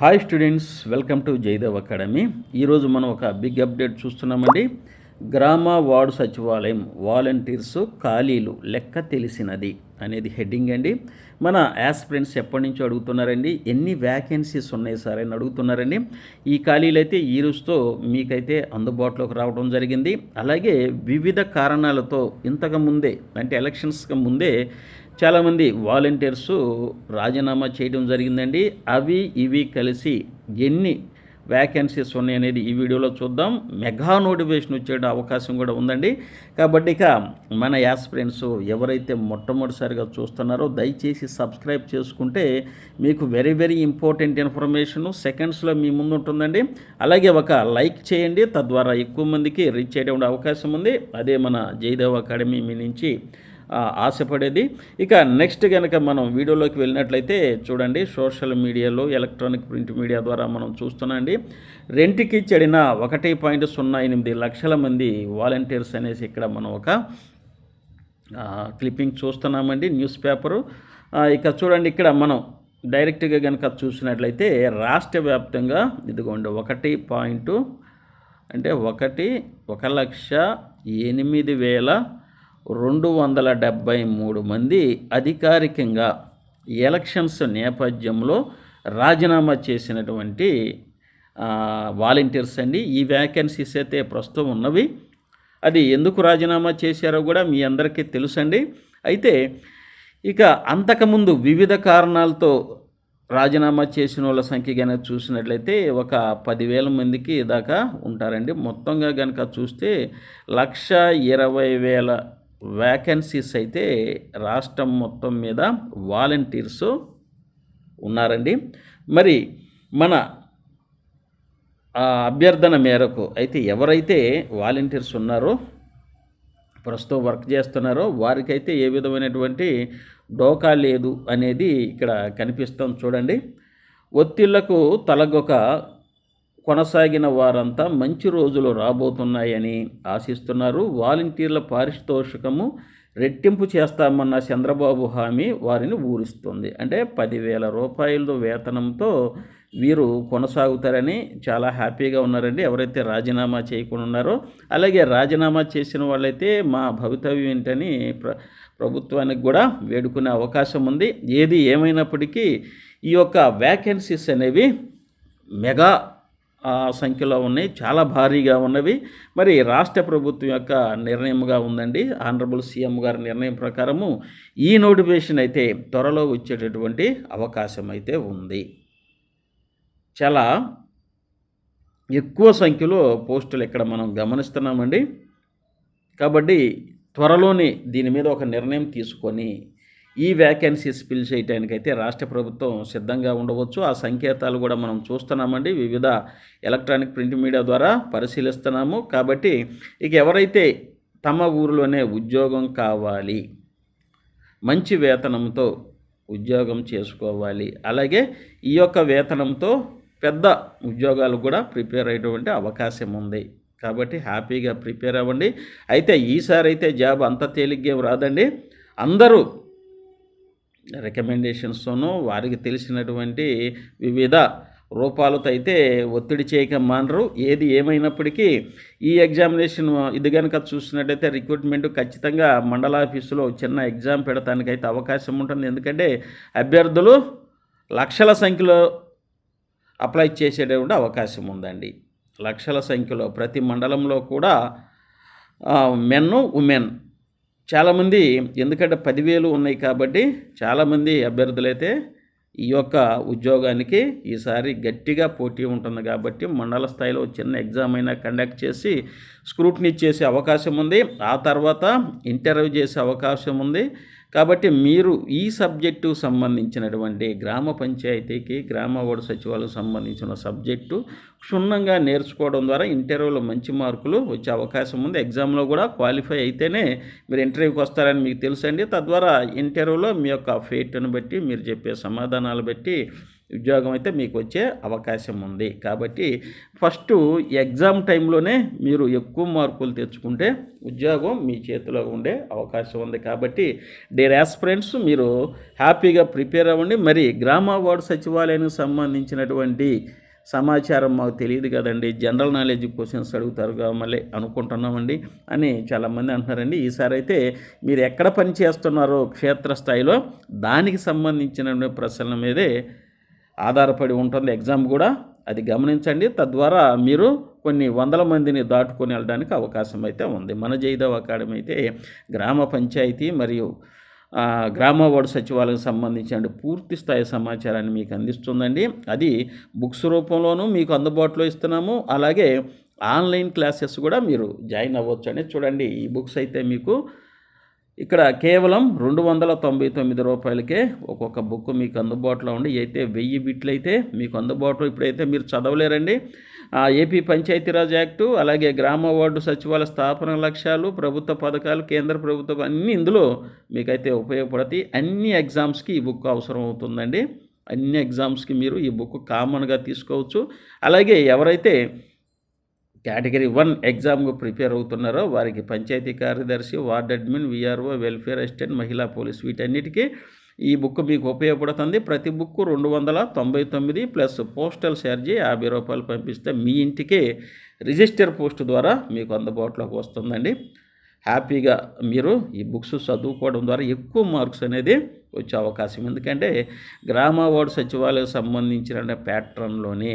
Hi students welcome to Jayadev academy ఈరోజు మనం ఒక బిగ్ అప్డేట్ చూస్తున్నామండి. గ్రామ వార్డు సచివాలయం వాలంటీర్స్ ఖాళీలు లెక్క తెలిసినది అనేది హెడ్డింగ్ అండి. మన యాస్పిరెంట్స్ ఎప్పటి నుంచో అడుగుతున్నారండి. ఎన్ని వ్యాకెన్సీస్ ఉన్నాయి సార్ అని అడుగుతున్నారండి. ఈ ఖాళీలు అయితే ఈ రోజుతో మీకైతే అందుబాటులోకి రావడం జరిగింది. అలాగే వివిధ కారణాలతో ఇంతకు ముందే అంటే ఎలక్షన్స్కి ముందే చాలామంది వాలంటీర్స్ రాజీనామా చేయడం జరిగిందండి. అవి ఇవి కలిసి ఎన్ని వ్యాకెన్సీస్ ఉన్నాయనేది ఈ వీడియోలో చూద్దాం. మెగా నోటిఫికేషన్ వచ్చే అవకాశం కూడా ఉందండి. కాబట్టి ఇక మన యాస్పిరెంట్స్ ఎవరైతే మొట్టమొదటిసారిగా చూస్తున్నారో దయచేసి సబ్స్క్రైబ్ చేసుకుంటే మీకు వెరీ వెరీ ఇంపార్టెంట్ ఇన్ఫర్మేషన్ సెకండ్స్లో మీ ముందు ఉంటుందండి. అలాగే ఒక లైక్ చేయండి. తద్వారా ఎక్కువ మందికి రీచ్ చేయడం అవకాశం ఉంది. అదే మన జయదేవ్ అకాడమీ మీ నుంచి ఆశపడేది. ఇక నెక్స్ట్ కనుక మనం వీడియోలోకి వెళ్ళినట్లయితే చూడండి సోషల్ మీడియాలో ఎలక్ట్రానిక్ ప్రింట్ మీడియా ద్వారా మనం చూస్తున్నాండి. రెంట్కి చెడిన ఒకటి పాయింట్ సున్నా ఎనిమిది లక్షల మంది వాలంటీర్స్ అనేసి ఇక్కడ మనం ఒక క్లిప్పింగ్ చూస్తున్నామండి న్యూస్ పేపరు. ఇక చూడండి ఇక్కడ మనం డైరెక్ట్గా కనుక చూసినట్లయితే రాష్ట్ర వ్యాప్తంగా ఇదిగోండి ఒకటి పాయింట్ అంటే ఒకటి ఒక లక్ష ఎనిమిది వేల రెండు వందల డెబ్భై మూడు మంది అధికారికంగా ఎలక్షన్స్ నేపథ్యంలో రాజీనామా చేసినటువంటి వాలంటీర్స్ అండి. ఈ వ్యాకెన్సీస్ అయితే ప్రస్తుతం ఉన్నవి. అది ఎందుకు రాజీనామా చేశారో కూడా మీ అందరికీ తెలుసండి. అయితే ఇక అంతకుముందు వివిధ కారణాలతో రాజీనామా చేసిన వాళ్ళ సంఖ్య కనుక చూసినట్లయితే ఒక పదివేల మందికి దాకా ఉంటారండి. మొత్తంగా కనుక చూస్తే లక్ష ఇరవై వేల వ్యాకెన్సీస్ అయితే రాష్ట్రం మొత్తం మీద వాలంటీర్స్ ఉన్నారండి. మరి మన ఆ, అభ్యర్థన మేరకు అయితే ఎవరైతే వాలంటీర్స్ ఉన్నారో ప్రస్తుతం వర్క్ చేస్తున్నారో వారికైతే ఏ విధమైనటువంటి డోకా లేదు అనేది ఇక్కడ కనిపిస్తాం చూడండి. ఒత్తిళ్ళకు తలగొక కొనసాగిన వారంతా మంచి రోజులు రాబోతున్నాయని ఆశిస్తున్నారు. వాలంటీర్ల పారితోషికము రెట్టింపు చేస్తామన్న చంద్రబాబు హామీ వారిని ఊరిస్తుంది. అంటే పదివేల రూపాయల వేతనంతో వీరు కొనసాగుతారని చాలా హ్యాపీగా ఉన్నారండి. ఎవరైతే రాజీనామా చేయకుండా ఉన్నారో అలాగే రాజీనామా చేసిన వాళ్ళైతే మా భవితవ్యం ఏంటని ప్ర ప్రభుత్వానికి కూడా వేడుకునే అవకాశం ఉంది. ఏది ఏమైనప్పటికీ ఈ యొక్క వ్యాకెన్సీస్ అనేవి మెగా సంఖ్యలో ఉన్నాయి. చాలా భారీగా ఉన్నవి. మరి రాష్ట్ర ప్రభుత్వం యొక్క నిర్ణయంగా ఉందండి. ఆనరబుల్ సీఎం గారి నిర్ణయం ప్రకారము ఈ నోటిఫికేషన్ అయితే త్వరలో వచ్చేటటువంటి అవకాశం అయితే ఉంది. చాలా ఎక్కువ సంఖ్యలో పోస్టులు ఇక్కడ మనం గమనిస్తున్నామండి. కాబట్టి త్వరలోనే దీని మీద ఒక నిర్ణయం తీసుకొని ఈ వ్యాకెన్సీస్ ఫిల్ చేయడానికైతే రాష్ట్ర ప్రభుత్వం సిద్ధంగా ఉండవచ్చు. ఆ సంకేతాలు కూడా మనం చూస్తున్నామండి. వివిధ ఎలక్ట్రానిక్ ప్రింట్ మీడియా ద్వారా పరిశీలిస్తున్నాము. కాబట్టి ఇక ఎవరైతే తమ ఊరిలోనే ఉద్యోగం కావాలి మంచి వేతనంతో ఉద్యోగం చేసుకోవాలి అలాగే ఈ యొక్క వేతనంతో పెద్ద ఉద్యోగాలు కూడా ప్రిపేర్ అయ్యేటువంటి అవకాశం ఉంది. కాబట్టి హ్యాపీగా ప్రిపేర్ అవ్వండి. అయితే ఈసారి అయితే జాబ్ అంత తేలిగ్గా రాదండి. అందరూ రికమెండేషన్స్తోనూ వారికి తెలిసినటువంటి వివిధ రూపాలతో అయితే ఒత్తిడి చేయక మానరు ఏది ఏమైనప్పటికీ ఈ ఎగ్జామినేషన్ ఇది కనుక చూసినట్టయితే రిక్రూట్మెంట్ ఖచ్చితంగా మండల ఆఫీసులో చిన్న ఎగ్జామ్ పెడతానికైతే అవకాశం ఉంటుంది. ఎందుకంటే అభ్యర్థులు లక్షల సంఖ్యలో అప్లై చేసేటువంటి అవకాశం ఉందండి. లక్షల సంఖ్యలో ప్రతి మండలంలో కూడా మెన్ ఉమెన్ చాలామంది ఎందుకంటే పదివేలు ఉన్నాయి కాబట్టి చాలామంది అభ్యర్థులైతే ఈ యొక్క ఉద్యోగానికి ఈసారి గట్టిగా పోటీ ఉంటుంది కాబట్టి మండల స్థాయిలో చిన్న ఎగ్జామ్ అయినా కండక్ట్ చేసి స్క్రూట్నీ చేసే అవకాశం ఉంది. ఆ తర్వాత ఇంటర్వ్యూ చేసే అవకాశం ఉంది. కాబట్టి మీరు ఈ సబ్జెక్టు సంబంధించినటువంటి గ్రామ పంచాయతీకి గ్రామ వార్డు సచివాలకు సంబంధించిన సబ్జెక్టు క్షుణ్ణంగా నేర్చుకోవడం ద్వారా ఇంటర్వ్యూలో మంచి మార్కులు వచ్చే అవకాశం ఉంది. ఎగ్జామ్లో కూడా క్వాలిఫై అయితేనే మీరు ఇంటర్వ్యూకి వస్తారని మీకు తెలుసండి. తద్వారా ఇంటర్వ్యూలో మీ యొక్క ఫేట్ను బట్టి మీరు చెప్పే సమాధానాలు బట్టి ఉద్యోగం అయితే మీకు వచ్చే అవకాశం ఉంది. కాబట్టి ఫస్ట్ ఎగ్జామ్ టైంలోనే మీరు ఎక్కువ మార్కులు తెచ్చుకుంటే ఉద్యోగం మీ చేతిలో ఉండే అవకాశం ఉంది. కాబట్టి డేర్ యాస్పిరెంట్స్ మీరు హ్యాపీగా ప్రిపేర్ అవ్వండి. మరి గ్రామ వార్డు సచివాలయానికి సంబంధించినటువంటి సమాచారం మాకు తెలియదు కదండి. జనరల్ నాలెడ్జ్ క్వశ్చన్స్ అడుగుతారు మళ్ళీ అనుకుంటున్నామండి అని చాలామంది అంటున్నారండి. ఈసారి అయితే మీరు ఎక్కడ పని చేస్తున్నారో క్షేత్రస్థాయిలో దానికి సంబంధించిన ప్రశ్నల మీదే ఆధారపడి ఉంటుంది. ఎగ్జామ్ కూడా అది గమనించండి. తద్వారా మీరు కొన్ని వందల మందిని దాటుకొని వెళ్ళడానికి అవకాశం అయితే ఉంది. మన జైదవ్ అకాడమీ అయితే గ్రామ పంచాయతీ మరియు గ్రామ వార్డు సచివాలయం సంబంధించిన పూర్తి స్థాయి సమాచారాన్ని మీకు అందిస్తుందండి. అది బుక్స్ రూపంలోనూ మీకు అందుబాటులో ఇస్తున్నాము. అలాగే ఆన్లైన్ క్లాసెస్ కూడా మీరు జాయిన్ అవ్వచ్చు అని చూడండి. ఈ బుక్స్ అయితే మీకు ఇక్కడ కేవలం రెండు వందల తొంభై తొమ్మిది రూపాయలకే ఒక్కొక్క బుక్ మీకు అందుబాటులో ఉండి అయితే వెయ్యి బిట్లు అయితే మీకు అందుబాటులో ఇప్పుడైతే మీరు చదవలేరండి. ఏపీ పంచాయతీరాజ్ యాక్టు అలాగే గ్రామ వార్డు సచివాలయ స్థాపన లక్ష్యాలు ప్రభుత్వ పథకాలు కేంద్ర ప్రభుత్వం అన్నీ ఇందులో మీకైతే ఉపయోగపడతాయి. అన్ని ఎగ్జామ్స్కి ఈ బుక్ అవసరం అవుతుందండి. అన్ని ఎగ్జామ్స్కి మీరు ఈ బుక్ కామన్గా తీసుకోవచ్చు. అలాగే ఎవరైతే కేటగిరీ వన్ ఎగ్జామ్కు ప్రిపేర్ అవుతున్నారో వారికి పంచాయతీ కార్యదర్శి ward admin VRO welfare assistant మహిళా పోలీస్ వీటన్నిటికీ ఈ బుక్ మీకు ఉపయోగపడుతుంది. ప్రతి బుక్ రెండు వందల తొంభై తొమ్మిది ప్లస్ పోస్టల్ ఛార్జీ యాభై రూపాయలు పంపిస్తే మీ ఇంటికే రిజిస్టర్ పోస్ట్ ద్వారా మీకు అందుబాటులోకి వస్తుందండి. హ్యాపీగా మీరు ఈ బుక్స్ చదువుకోవడం ద్వారా ఎక్కువ మార్క్స్ అనేది వచ్చే అవకాశం. ఎందుకంటే గ్రామ వార్డు సచివాలయం సంబంధించిన ప్యాటర్న్లోనే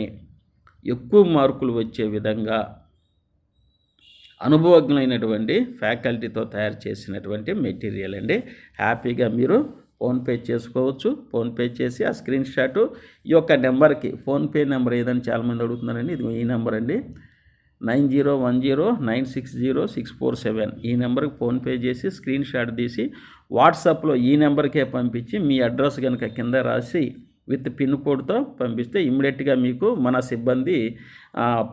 ఎక్కువ మార్కులు వచ్చే విధంగా అనుభవజ్ఞులైనటువంటి ఫ్యాకల్టీతో తయారు చేసినటువంటి మెటీరియల్ అండి. హ్యాపీగా మీరు ఫోన్పే చేసుకోవచ్చు. ఫోన్పే చేసి ఆ స్క్రీన్ షాట్ ఈ యొక్క నెంబర్కి ఫోన్పే నెంబర్ ఏదని చాలామంది అడుగుతున్నారండి. ఇది ఈ నెంబర్ అండి. Nine zero one zero nine six zero six four seven. ఈ నెంబర్కి ఫోన్పే చేసి స్క్రీన్ షాట్ తీసి వాట్సాప్లో ఈ నెంబర్కే పంపించి మీ అడ్రస్ కనుక కింద రాసి విత్ పిన్ కోడ్తో పంపిస్తే ఇమ్మీడియట్గా మీకు మన సిబ్బంది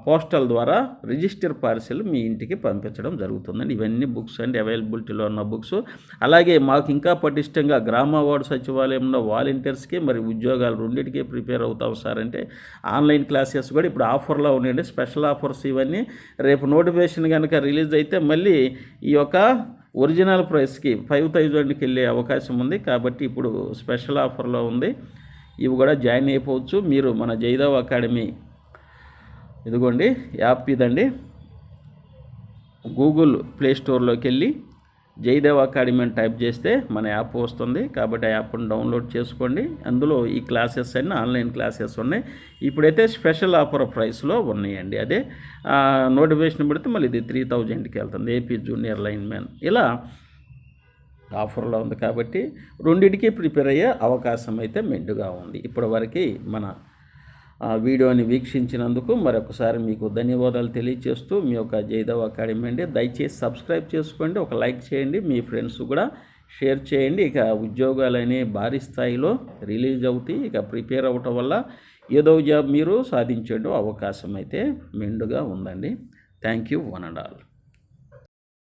పోస్టల్ ద్వారా రిజిస్టర్ పార్సిల్ మీ ఇంటికి పంపించడం జరుగుతుందండి. ఇవన్నీ బుక్స్ అండి అవైలబిలిటీలో ఉన్న బుక్స్. అలాగే మాకు ఇంకా పటిష్టంగా గ్రామ వార్డు సచివాలయంలో వాలంటీర్స్కి మరి ఉద్యోగాలు రెండింటికి ప్రిపేర్ అవుతాం సార్ అంటే ఆన్లైన్ క్లాసెస్ కూడా ఇప్పుడు ఆఫర్లో ఉన్నాయండి. స్పెషల్ ఆఫర్స్ ఇవన్నీ. రేపు నోటిఫికేషన్ కనుక రిలీజ్ అయితే మళ్ళీ ఈ యొక్క ఒరిజినల్ ప్రైస్కి ఫైవ్ థౌజండ్కి వెళ్ళే అవకాశం ఉంది. కాబట్టి ఇప్పుడు స్పెషల్ ఆఫర్లో ఉంది. ఇవి కూడా జాయిన్ అయిపోవచ్చు. మీరు మన జైదవ్ అకాడమీ ఇదిగోండి యాప్ ఇదండి. గూగుల్ ప్లే స్టోర్లోకి వెళ్ళి జయదేవ్ అకాడమీ అని టైప్ చేస్తే మన యాప్ వస్తుంది. కాబట్టి ఆ యాప్ను డౌన్లోడ్ చేసుకోండి. అందులో ఈ క్లాసెస్ అన్నీ ఆన్లైన్ క్లాసెస్ ఉన్నాయి. ఇప్పుడైతే స్పెషల్ ఆఫర్ ప్రైస్లో ఉన్నాయండి అదే. నోటిఫికేషన్ పెడితే మళ్ళీ ఇది త్రీ థౌజండ్కి వెళ్తుంది. AP junior line man. ఇలా ఆఫర్లో ఉంది కాబట్టి రెండింటికి ప్రిపేర్ అయ్యే అవకాశం అయితే మెండుగా ఉంది. ఇప్పటివరకు మన వీడియోని వీక్షించినందుకు మరొకసారి మీకు ధన్యవాదాలు తెలియజేస్తూ మీ యొక్క జైదవ్ అకాడమీ అండి. దయచేసి సబ్స్క్రైబ్ చేసుకోండి ఒక లైక్ చేయండి మీ ఫ్రెండ్స్ కూడా షేర్ చేయండి. ఇక ఉద్యోగాలనే భారీ స్థాయిలో రిలీజ్ అవుతాయి ఇక ప్రిపేర్ అవ్వటం వల్ల ఏదో జాబ్ మీరు సాధించే అవకాశం అయితే మెండుగా ఉందండి. Thank you one and all.